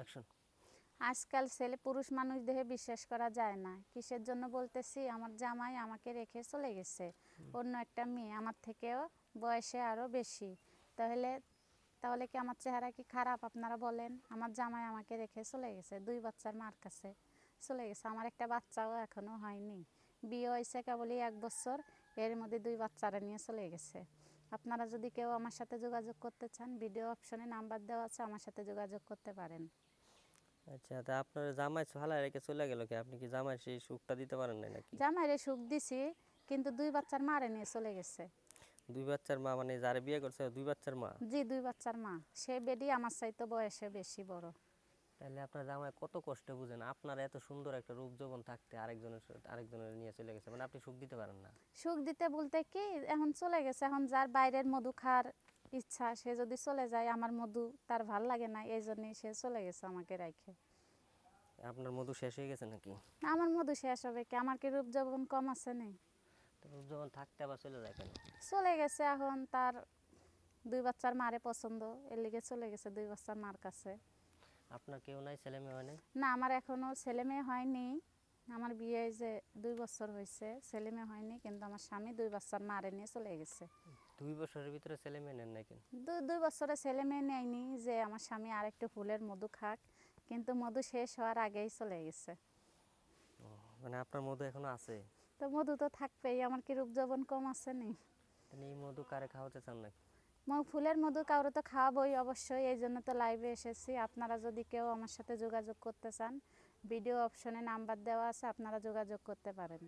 Action আজকাল ছেলে পুরুষ মানুষ দেহে বিশ্বাস করা যায় না। কিসের জন্য বলতেছি? আমার জামাই আমাকে রেখে চলে গেছে। অন্য একটা মেয়ে। আমার থেকেও বয়সে আরও বেশি। তাহলে তাহলে কি আমার চেহারা কি খারাপ আপনারা বলেন? আমার জামাই আমাকে রেখে চলে গেছে। দুই বাচ্চার মার কাছে চলে গেছে। আমার একটা বাচ্চাও এখনও হয়নি। বিয়ে হয়েছে কেবলই এক বছর। এর মধ্যে দুই বাচ্চারা নিয়ে চলে গেছে। আপনারা যদি কেউ আমার সাথে যোগাযোগ করতে চান ভিডিও অপশনে নাম্বার দেওয়া আছে। আমার সাথে যোগাযোগ করতে পারেন। আচ্ছা তা আপনার জামাই হালায় রেখে চলে গেল কি? আপনি কি জামাই সেই সুখটা দিতে পারেন না নাকি? জামাইরে সুখ দিছি কিন্তু দুই বাচ্চার মারে নিয়ে চলে গেছে। দুই বাচ্চার মা মানে যারে বিয়ে করছে দুই বাচ্চার মা? জি দুই বাচ্চার মা। সে বেডি আমার চাইতে বয়সে বেশি বড়। তাহলে আপনার জামাই কত কষ্ট বুঝেন আপনার এত সুন্দর একটা রূপ যৌবন থাকতে আরেকজনের আরেকজনের নিয়ে চলে গেছে মানে আপনি সুখ দিতে পারেন না। সুখ দিতে বলতে কি এখন চলে গেছে এখন যার বাইরের মধু খাওয়ার ইচ্ছা সে যদি চলে যায় আমার মধু তার ভালো লাগে না এই জন্যই সে চলে গেছে আমাকে রাখে। আপনার মধু শেষ হয়ে গেছে নাকি? আমার মধু শেষ হবে কি? আমার কি রূপ যৌবন কম আছে নেই রূপ যৌবন থাকতে আবার চলে যায় কেন? চলে গেছে এখন তার দুই বাচ্চার মারে পছন্দ এর লিগে চলে গেছে দুই বাচ্চার মার কাছে। আপনার কেউ নাই ছেলে মেয়ে হয় না আমার এখনও ছেলে মেয়ে হয়নি। আমার বিয়ে যে দুই বছর হয়েছে ছেলে মেয়ে হয়নি কিন্তু আমার স্বামী দুই বাচ্চার মারে নিয়ে চলে গেছে। দুই বছরের ভিতরে ছেলে মেয়ে নেন নাই কেন দুই বছরে ছেলে মেয়ে নেয়নি যে আমার স্বামী আরেকটু ফুলের মধু খাক কিন্তু মধু শেষ হওয়ার আগেই চলে গেছে। মানে আপনার মধু এখনও আছে? তো মধু তো থাকবেই আমার কি রূপ যৌবন কম আছে নি? এই মধু কারে খাওয়াতে চান নাকি? মগ ফুলের মধু কারও তো খাওয়াবই অবশ্যই এই জন্য তো লাইভে এসেছি। আপনারা যদি কেউ আমার সাথে যোগাযোগ করতে চান ভিডিও অপশনে নাম্বার দেওয়া আছে আপনারা যোগাযোগ করতে পারেন।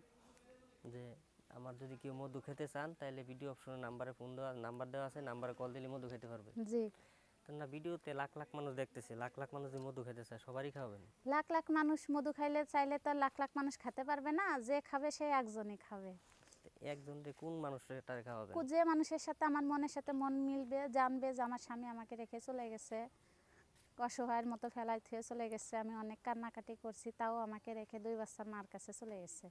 যে আমার যদি কেউ মধু খেতে চান তাহলে ভিডিও অপশনে নাম্বারে ফোন দেওয়া নাম্বার দেওয়া আছে নাম্বারে কল দিলে মধু খেতে পারবে। জি। না ভিডিওতে লাখ লাখ মানুষ দেখতেছে লাখ লাখ মানুষ মধু খেতে চায় সবারই খাওয়াবেন। লাখ লাখ মানুষ মধু খাইলে চাইলে তো লাখ লাখ মানুষ খেতে পারবে না যে খাবে সে একজনই খাবে। একজন কোন মানুষটারে খাওয়াবেন? যে মানুষের সাথে আমার মনের সাথে মন মিলবে জানবে যে আমার স্বামী আমাকে রেখে চলে গেছে অসহায়ের মতো ফেলাই থুয়ে চলে গেছে আমি অনেক কান্নাকাটি করছি তাও আমাকে রেখে দুই বাচ্চার মার কাছে চলে গেছে।